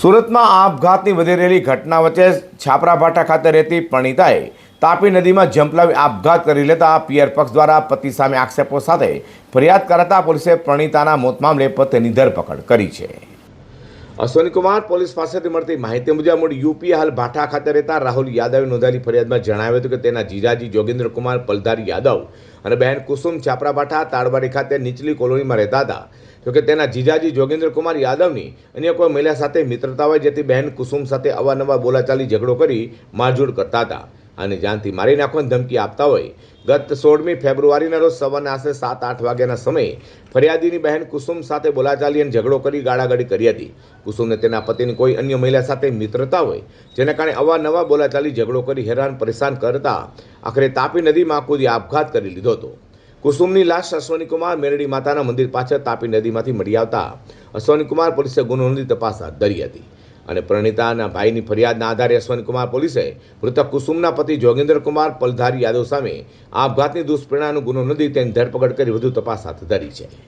સુરતમાં આપઘાતની વધી રહેલી ઘટના વચ્ચે છાપરાભાઠા ખાતે રહેતી પ્રણીતાએ તાપી નદીમાં જંપલાવી આપઘાત કરી લેતા પિયર પક્ષ દ્વારા પતિ સામે આક્ષેપો સાથે ફરિયાદ કરાતા પોલીસે પ્રણીતાના મોત મામલે પતિની ધરપકડ કરી છે. અશ્વની કુમાર પોલીસ પાસેથી મળતી માહિતી મુજબ મૂળ યુપી હાલ ભાઠા ખાતે રહેતા રાહુલ યાદવે નોંધાયેલી ફરિયાદમાં જણાવ્યું હતું કે તેના જીજાજી જોગેન્દ્રકુમાર પલધારી યાદવ અને બહેન કુસુમ છાપરા ભાઠા તાળવાડી ખાતે નીચલી કોલોનીમાં રહેતા હતા. જોકે તેના જીજાજી જોગેન્દ્રકુમાર યાદવની અન્ય કોઈ મહિલા સાથે મિત્રતા હોય, જેથી બહેન કુસુમ સાથે અવારનવાર બોલાચાલી ઝઘડો કરી મારઝૂડ કરતા હતા. અને જાનથી મારી નાખવાની ધમકી આપતા હોય. ગત સોળમી ફેબ્રુઆરીના રોજ સવારના આશરે સાત, આઠ વાગ્યાના સમયે ફરિયાદીની બહેન કુસુમ સાથે બોલાચાલી અને ઝઘડો કરી ગાળાગાળી કરી હતી. કુસુમને તેના પતિની કોઈ અન્ય મહિલા સાથે મિત્રતા હોય, જેના કારણે અવારનવાર બોલાચાલી, ઝઘડો કરી હેરાન, પરેશાન કરતા આખરે તાપી નદીમાં કૂદી આપઘાત કરી લીધો હતો. કુસુમની લાશ અશ્વનીકુમાર મેરડી માતાના મંદિર પાછળ તાપી નદીમાંથી મળી આવતા અશ્વનીકુમાર પોલીસે ગુનો નોંધી તપાસ હાથ ધરી હતી. અને પ્રણીતાના ભાઈની ફરિયાદના આધારે યશવંતકુમાર પોલીસે મૃતક કુસુમના પતિ જોગેન્દ્ર કુમાર પલધારી યાદવ સામે આપઘાતની દુષ્પ્રેરણાનો ગુનો નોંધી તેની ધરપકડ કરી વધુ તપાસ હાથ ધરી છે.